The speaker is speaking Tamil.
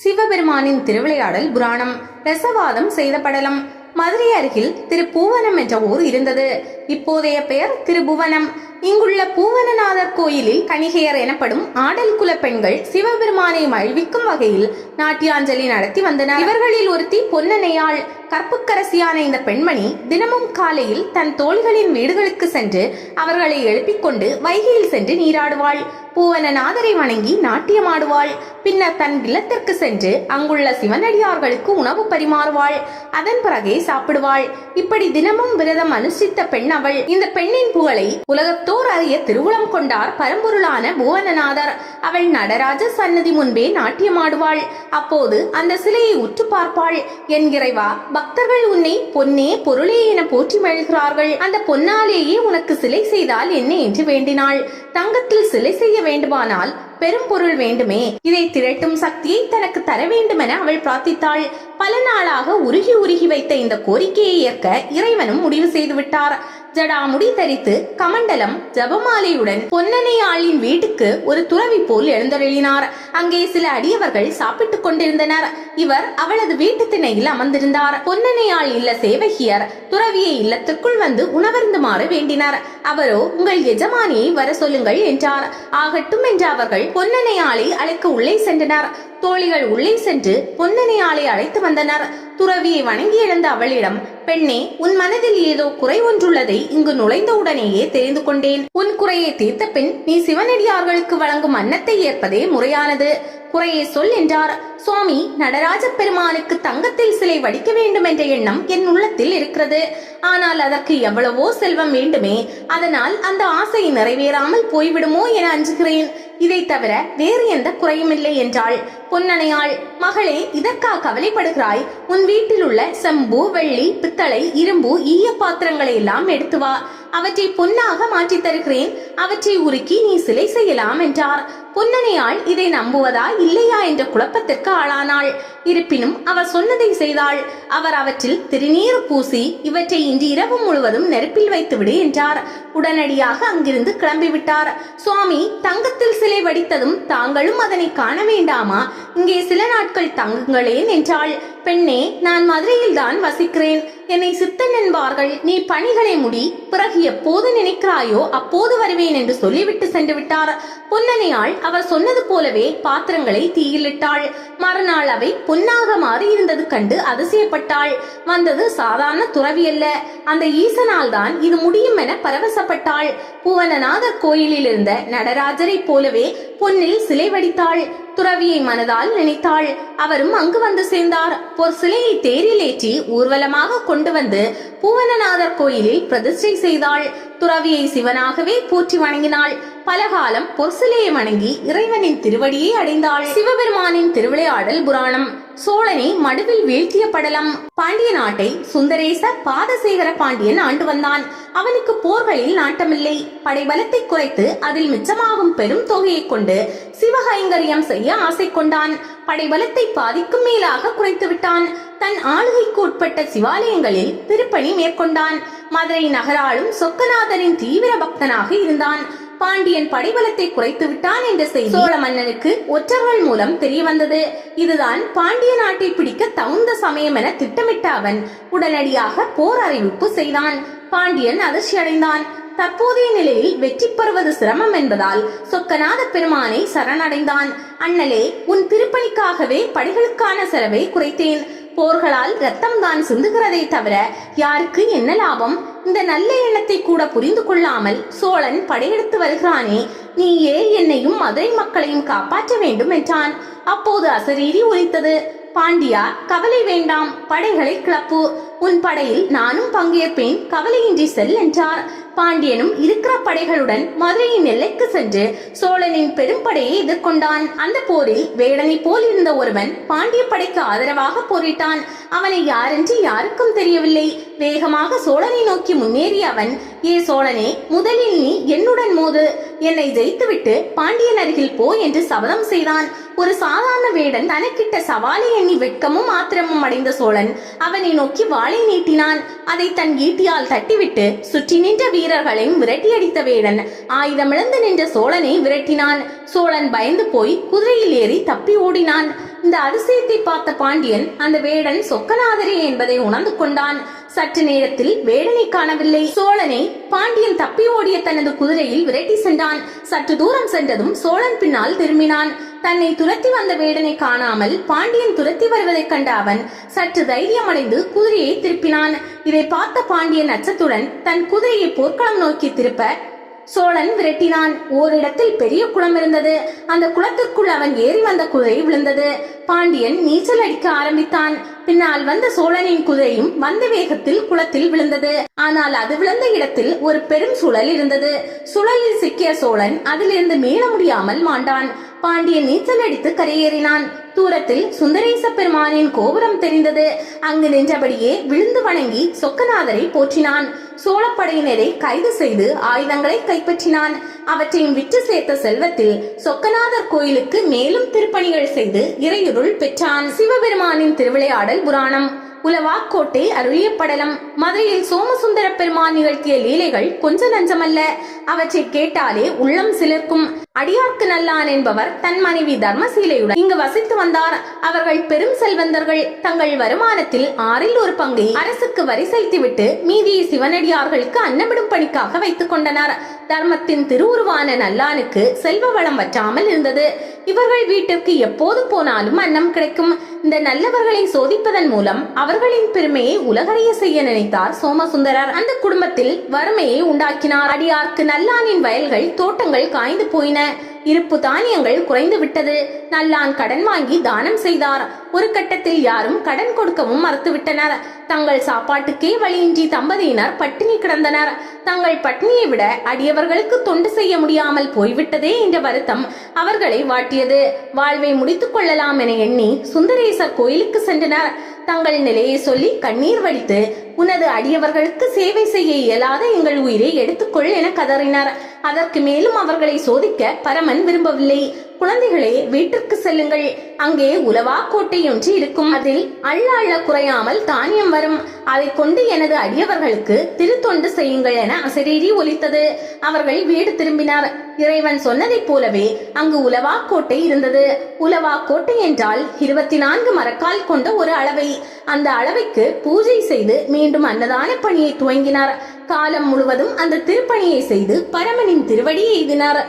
சிவபெருமானின் திருவிளையாடல் புராணம். ரசவாதம் செய்த படலம் மதுரை அருகில் திரு பூவனம் என்ற ஊர் இருந்தது. இப்போதைய பெயர் திருபுவனம். இங்குள்ள பூவனநாதர் கோயிலில் கணிகையர் எனப்படும் ஆடல் குல பெண்கள் சிவபெருமானை மகிழ்விக்கும் வகையில் நாட்டியாஞ்சலி நடத்தி வந்தனர். இவர்களில் ஒருத்தி பொன்னனையாள். கற்புக்கரசியான இந்த பெண்மணி தினமும் காலையில் தன் தோள்களின் வீடுகளுக்கு சென்று அவர்களை எழுப்பிக் கொண்டு வைகையில் சென்று நீராடுவாள். பூவனநாதரை வணங்கி நாட்டியமாடுவாள். பின்னர் தன் இல்லத்திற்கு சென்று அங்குள்ள சிவனடியார்களுக்கு உணவு பரிமாறுவாள். அதன் பிறகே சாப்பிடுவாள். இப்படி தினமும் விரதம் அனுஷ்டித்த பெண் அவள். இந்த பெண்ணின் புகழை உலகத்தோர் அறிய திருவுளம் கொண்டார் பரம்பொருளான புவனநாதர். அவள் நடராஜ சன்னதி முன்பே நாட்டியமாடுவாள். அப்போது அந்த சிலையை உற்று பார்ப்பாள். என் இறைவா பக்தர்கள் உன்னை பொன்னே பொருளே என போற்றி மகிழ்கிறார்கள். அந்த பொன்னாலேயே உனக்கு சிலை செய்தால் என்ன என்று வேண்டினாள். தங்கத்தில் சிலை செய்ய வேண்டுமானால் பெரும் பொருள் வேண்டுமே. இதை திரட்டும் சக்தியை தனக்கு தர வேண்டுமென அவள் பிரார்த்தித்தாள். பல நாளாக உருகி உருகி வைத்த இந்த கோரிக்கையை ஏற்க இறைவனும் முடிவு செய்து விட்டார். ஜடாமுடி தரித்து கமண்டலம் ஜபமாலையுடன் பொன்னனையாளின் வீட்டுக்கு ஒரு துறவி போல் எழுந்தருளினார். அங்கே சில அடியவர்கள் சாப்பிட்டுக் கொண்டிருந்தனர். இவர் அவளது வீட்டு திணையில் அமர்ந்திருந்தார். பொன்னனையாள் இல்ல சேவகியர் துறவியை இல்லத்திற்குள் வந்து உணவருந்துமாறு வேண்டினார். அவரோ உங்கள் எஜமானியை வர சொல்லுங்கள் என்றார். ஆகட்டும் என்ற அவர்கள் பொன்னனையாளை அழைக்க உள்ளே சென்றனர். தோழிகள் உள்ளே சென்று பொன்னனையாளை அழைத்து வந்தனர். துறவியை வணங்கி எழுந்த அவளிடம் பெண்ணே உன் மனதில் ஏதோ குறை ஒன்றுள்ளதை இங்கு நுழைந்தவுடனேயே தெரிந்து கொண்டேன். உன் குறையை தீர்த்த பின் நீ சிவனடியார்களுக்கு வழங்கும் அன்னத்தை ஏற்பதே முறையானது. குறையை சொல் என்றார். சுவாமி நடராஜ பெருமானுக்கு தங்கத்தில் சிலை வடிக்க வேண்டும் என்ற எண்ணம் என் உள்ளத்தில் இருக்கிறது. ஆனால் அதற்கு எவ்வளவோ செல்வம் வேண்டுமே. அதனால் அந்த ஆசை நிறைவேறாமல் போய்விடுமோ என அஞ்சுகிறேன். இதை தவிர வேறு எந்த குறையும் இல்லை என்றாள். பொன்னனையாள் மகளே இதற்கா கவலைப்படுகிறாய்? உன் வீட்டில் உள்ள செம்பு வெள்ளி பித்தளை இரும்பு ஈய பாத்திரங்களை எல்லாம் எடுத்து வா. அவற்றை பொன்னாக மாற்றித் தருகிறேன். அவற்றை உருக்கி நீ சிலை செய்யலாம் என்றார். பொன்னனையாள் இதை நம்புவதா இல்லையா என்ற குழப்பத்திற்கு ஆளானாள். இருப்பினும் அவர் சொன்னதை செய்தாள். அவர் அவற்றில் திருநீர் பூசி இவற்றை இன்று இரவு முழுவதும் நெருப்பில் வைத்து விடு என்றார். உடனடியாக அங்கிருந்து கிளம்பிவிட்டார். சுவாமி தங்கத்தில் சிலை வடித்ததும் தாங்களும் அதனை காண வேண்டாமா? இங்கே சில நாட்கள் தங்குங்களேன் என்றாள். பெண்ணே நான் மதுரையில் தான் வசிக்கிறேன். என்னை சித்தன் என்பார்கள். நீ பணிகளை முடி பிறகு எப்போது நினைக்கிறாயோ அப்போது வருவேன் என்று சொல்லிவிட்டு சென்று விட்டார். பொன்னனையாள் அவர் சொன்னது போலவே பாத்திரங்களை தீயிலிட்டாள் மறுநாள் அவை பொன்னாக மாறி இருந்தது கண்டு அதிசயப்பட்டாள். வந்தது சாதாரண துறவி அல்ல. அந்த ஈசனால் தான் இது முடியும் என பரவசப்பட்டாள். புவனநாதர் கோயிலில் இருந்த நடராஜரை போலவே பொன்னில் சிலை வடித்தாள். துறவியை மனதால் நினைத்தாள். அவரும் அங்கு வந்து சேர்ந்தார். ஒரு சிலையை தேரில் ஏற்றி ஊர்வலமாக கொண்டு வந்து பூவனநாதர் கோயிலில் பிரதிஷ்டை செய்தாள். துறவியை சிவனாகவே போற்றி வணங்கினாள். பலகாலம் பொற்சிலையை வணங்கி இறைவனின் திருவடியை அடைந்தாள். சிவபெருமானின் திருவிளையாடல் புராணம். சோழனை மடுவில் வீழ்த்திய படலம். பாண்டிய நாட்டை சுந்தரேச பாதசேகர பாண்டியன் ஆண்டு வந்தான். அவனுக்கு போர்களில் நாட்டமில்லை. படைபலத்தை குறைத்து அதில் மிச்சமாகும் பெரும் தொகையை கொண்டு சிவகைங்கரியம் செய்ய ஆசை கொண்டான். படைபலத்தை பாதிக்கும் மேலாக குறைத்து விட்டான். தன் ஆளுகைக்கு உட்பட்ட சிவாலயங்களில் திருப்பணி மேற்கொண்டான். மதுரை நகராளும் சொக்கநாதரின் தீவிர பக்தனாக இருந்தான். பாண்டியன் படைபலத்தை குறைத்து விட்டான் என்ற செய்தி சோழ மன்னனுக்கு ஒற்றர்கள் மூலம் தெரிய வந்தது இதுதான் பாண்டிய நாட்டை பிடிக்க தகுந்த சமயம் என திட்டமிட்ட அவன். உடனடியாக போர் அறிவிப்பு செய்தான். பாண்டியன் அதிர்ச்சி அடைந்தான். தற்போதைய நிலையில் வெற்றி பெறுவது சிரமம் என்பதால் சொக்கநாத பெருமானை சரணடைந்தான். அண்ணலே உன் திருப்பணிக்காகவே படைகளுக்கான செலவை குறைத்தேன். போர்களால் ரத்தம் தான் சிந்துகிறதை தவிர யாருக்கு என்ன லாபம்? இந்த நல்ல எண்ணத்தை கூட புரிந்து கொள்ளாமல் சோழன் படையெடுத்து வருகிறானே நீயே என்னையும் மதுரை மக்களையும் காப்பாற்ற வேண்டும் என்றான். அப்போது அசரீரி ஒலித்தது பாண்டியா கவலை வேண்டாம் படைகளை கிளப்பு. உன் படையில் நானும் பங்கேற்பேன் கவலையின்றி செல் என்றார். பாண்டியனும் இருக்கிற படைகளுடன் மதுரையின் எல்லைக்கு சென்று சோழனின் பெரும்படையை எதிர்கொண்டான். அந்த போரில் வேடனை போல் இருந்த ஒருவன் பாண்டிய படைக்கு ஆதரவாக போரிட்டான். அவனை யாரென்று யாருக்கும் தெரியவில்லை. வேகமாக சோழனை நோக்கி முன்னேறிய அவன் ஏ சோழனே முதலில் நீ என்னுடன் மோது. என்னை ஜெயித்துவிட்டு பாண்டியன் அருகில் போ என்று சபதம் செய்தான். ஒரு சாதாரண வேடன் தனக்கிட்ட சவாலை எண்ணி வெட்கமும் ஆத்திரமும் அடைந்த சோழன் அவனை நோக்கி வாளை நீட்டினான். அதை தன் ஈட்டியால் தட்டிவிட்டு சுற்றி நின்ற வீரர்களையும் விரட்டியடித்த வேடன். ஆயுதமிழந்து நின்ற சோழனை விரட்டினான். சோழன் பயந்து போய் குதிரையில் ஏறி தப்பி ஓடினான். இந்த அதிசயத்தை பார்த்த பாண்டியன் அந்த வேடன் சொக்கநாதரே என்பதை உணர்ந்து கொண்டான். சற்று நேரத்தில் வேடனை காணவில்லை. சோழனை பாண்டியன் தப்பி ஓடிய தனது குதிரையில் விரட்டி சென்றான். சற்று தூரம் சென்றதும் சோழன் பின்னால் திரும்பினான். தன்னை துரத்தி வந்த வேடனை காணாமல் பாண்டியன் துரத்தி வருவதைக் கண்ட அவன் சற்று தைரியமடைந்து குதிரையை திருப்பினான். இதை பார்த்த பாண்டியன் அச்சத்துடன் தன் குதிரையை போர்க்களம் நோக்கி திருப்ப சோழன் விரட்டினான். ஓரிடத்தில் பெரிய குளம் இருந்தது. அந்த குளத்திற்குள் அவன் ஏறி வந்த குதிரை விழுந்தது. பாண்டியன் நீச்சல் அடிக்க ஆரம்பித்தான். பின்னால் வந்த சோழனின் குதிரையும் வந்த வேகத்தில் குளத்தில் விழுந்தது. ஆனால் அது விழுந்த இடத்தில் ஒரு பெரும் சுழல் இருந்தது. சுழலில் சிக்கிய சோழன் அதிலிருந்து மீள முடியாமல் மாண்டான். பாண்டியன் நீச்சல் அடித்து கரையேறினான். தூரத்தில் சுந்தரேச பெருமானின் கோபுரம் தெரிந்தது. அங்கு நின்றபடியே விழுந்து வணங்கி சொக்கநாதரை போற்றினான். சோழப்படையினரை கைது செய்து ஆயுதங்களை கைப்பற்றினான். அவற்றையும் விற்று சேர்த்த செல்வத்தில் சொக்கநாதர் கோயிலுக்கு மேலும் திருப்பணிகள் செய்து இறையுருள் பெற்றான். சிவபெருமானின் திருவிளையாடல் புராணம். உலவாக்கோட்டை அருளிய படலம். மதுரையில் சோமசுந்தர பெருமான் நிகழ்த்திய லீலைகள் கொஞ்ச நஞ்சமல்ல. அவற்றை கேட்டாலே உள்ளம் சிலிர்க்கும். அடியார்க்கு நல்லான் என்பவர் தன் மனைவி தர்மசீலையுடன் இங்கு வசித்து வந்தார். அவர்கள் பெரும் செல்வந்தர்கள். தங்கள் வருமானத்தில் ஆறில் ஒரு பங்கை அரசுக்கு வரி செலுத்திவிட்டு மீதியை சிவனடியார்களுக்கு அன்னமிடும் பணிக்காக வைத்துக் கொண்டனர். தர்மத்தின் திருவுருவான நல்லானுக்கு செல்வ வளம் வற்றாமல் இருந்தது. இவர்கள் வீட்டிற்கு எப்போது போனாலும் அன்னம் கிடைக்கும். இந்த நல்லவர்களை சோதிப்பதன் மூலம் அவர்களின் பெருமையை உலகறிய செய்ய நினைத்தார் சோமசுந்தரர். அந்த குடும்பத்தில் வறுமையை உண்டாக்கினார். அடியார்க்கு நல்லானின் வயல்கள் தோட்டங்கள் காய்ந்து போயின. இருப்பு தானியங்கள் குறைந்து விட்டது. நல்லான் கடன் வாங்கி தானம் செய்தார். ஒரு கட்டத்தில் யாரும் கடன் கொடுக்கவும் மறுத்துவிட்டனர். தங்கள் சாப்பாட்டுக்கே வழியின்றி தம்பதியினர் பட்டினி கிடந்தனர். தங்கள் பட்டினியை விட அடியவர்களுக்கு தொண்டு செய்ய முடியாமல் போய்விட்டதே என்ற வருத்தம் அவர்களை வாட்டியது. வாழ்வை முடித்துக் கொள்ளலாம் என எண்ணி சுந்தரேசர் கோயிலுக்கு சென்றனர். தங்கள் நிலையை சொல்லி கண்ணீர் வடித்து உனது அடியவர்களுக்கு சேவை செய்ய இயலாத எங்கள் உயிரை எடுத்துக்கொள் என கதறினார். அதற்கு மேலும் அவர்களை சோதிக்க பரமன் விரும்பவில்லை. குழந்தைகளே வீட்டிற்கு செல்லுங்கள். அங்கே உலவா கோட்டை ஒன்று இருக்கும். அதில் அள்ள அள்ள குறையாமல் தானியம் வரும். அதை கொண்டு எனது அடியவர்களுக்கு திருத்தொண்டு செய்யுங்கள் என அசரீரி ஒலித்தது. அவர்கள் வீடு திரும்பினர். இறைவன் சொன்னதைப் போலவே அங்கு உலவா கோட்டை இருந்தது. உலவா கோட்டை என்றால் இருபத்தி நான்கு மரக்கால் கொண்ட ஒரு அளவை. அந்த அளவைக்கு பூஜை செய்து மீண்டும் அன்னதான பணியை துவங்கினார். காலம் முழுவதும் அந்த திருப்பணியை செய்து பரமனின் திருவடியை எய்தினார்.